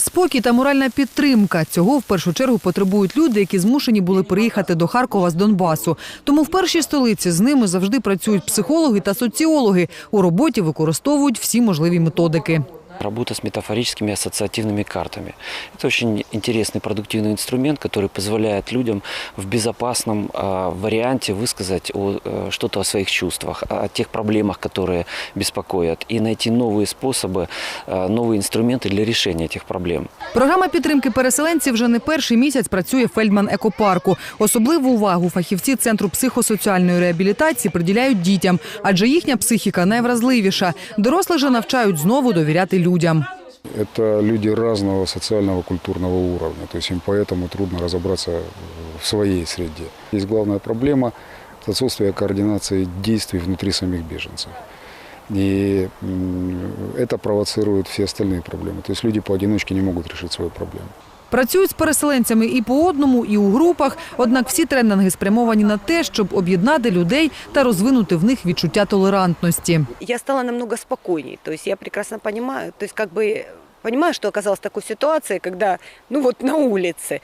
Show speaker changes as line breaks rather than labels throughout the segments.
Спокій та моральна підтримка цього в першу чергу потребують люди, які змушені були приїхати до Харкова з Донбасу. Тому в першій столиці з ними завжди працюють психологи та соціологи. У роботі використовують всі можливі методики.
Работа с метафорическими ассоциативными картами. Это очень интересный продуктивный инструмент, который позволяет людям в безопасном а, варианте высказать о, э, что-то о своих чувствах, о тех проблемах, которые беспокоят, и найти новые способы, а, новые инструменты для решения этих проблем.
Програма підтримки переселенців вже не перший місяць працює в Фельдман екопарку. Особливу увагу фахівці центру психосоціальної реабілітації приділяють дітям, адже їхня психіка найвразливіша. Дорослих же навчають знову довіряти людям.
Это люди разного социального, культурного уровня, то есть им поэтому трудно разобраться в своей среде. Есть главная проблема – отсутствие координации действий внутри самих беженцев. И это провоцирует все остальные проблемы. То есть люди поодиночке не могут решить свою проблему.
Працюють з переселенцями і по одному, і у групах. Однак всі тренінги спрямовані на те, щоб об'єднати людей та розвинути в них відчуття толерантності.
я стала намного спокойней. То есть я прекрасно понимаю, то есть как бы понимаю, что оказалась в такой ситуации, когда, ну вот на улице,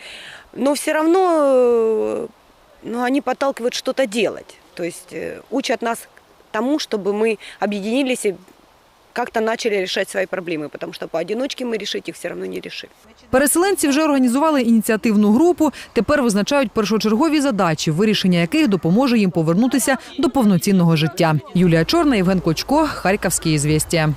но все равно, э, ну, они подталкивают что-то делать. То есть э, учат нас тому, чтобы мы объединились и как-то начали решать свои проблемы, потому что поодиночке мы решить их все равно не решим.
Переселенці вже організували ініціативну групу. Тепер визначають першочергові задачі, вирішення яких допоможе їм повернутися до повноцінного життя. Юлія Чорна, Євген Клочко, Харківські ізвістія.